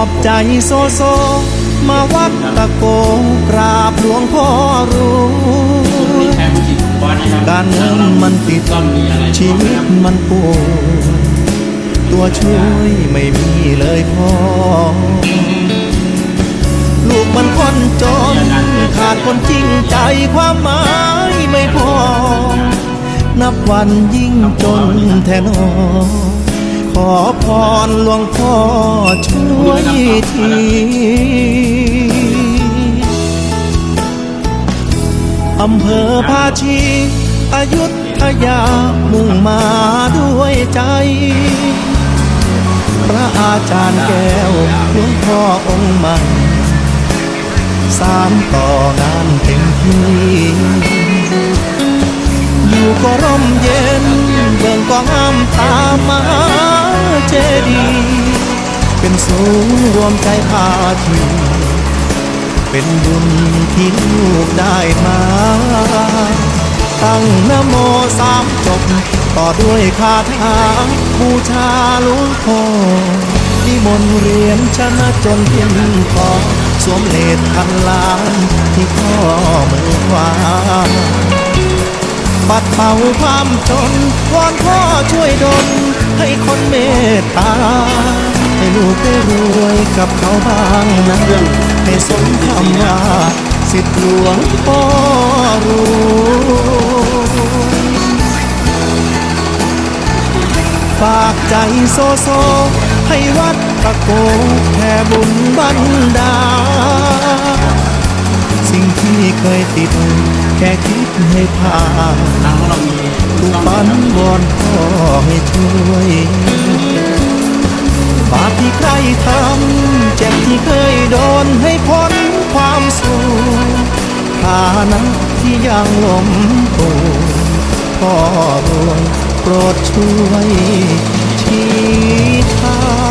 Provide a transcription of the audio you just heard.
อบใจโซโซ มาวัดตะโกกราบหลวงพ่อรวยแทนผู้หญิงบอสนะครับการเงินมันติดชีวิตมันปวดตัวช่วยไม่มีเลยพ่อ ลูกมันคนจนขาดคนจริงใจความหมายไม่พอ นับวันยิ่งจนแทนอ อพรหลวงพ่อช่วยทีอำเภอภาชีอายุทยามุ่งมาด้วยใจ พระอาจารย์แก้วหลวงพ่อองค์ใหม่สารต่องานเต็มที่อยู่ก็ร่มเย็นเบิ่งก็งามตามมา เจดี เป็นสูงรวมใจพาทีเป็นบุญที่ลูกได้มา ตั้งนโมสามจบ ต่อด้วยคาถาบูชาหลวงพ่อนิมนต์เรียนชนะจนเพียงพอสวมเลดพันล้านที่ข้อมือขวาปัดเป่าความจนวอนพ่อช่วยดล ให้คนเมตตา ให้ลูกได้รวยกับเขาบ้างนะให้สมคำว่าสิทธิหลวงพ่อรวยฝากใจโซโซ ให้วัดตะโกแผ่บุญบันดา สิ่งที่เคยติด แค่คิดให้ผ่านทุกฝันวอนพ่อให้ช่วยบาปที่ใครทำเจ็บที่เคยโดนให้พ้นความสูญฐานะที่ยังหลมปูพ่อรวยโปรดช่วยชี้ทาง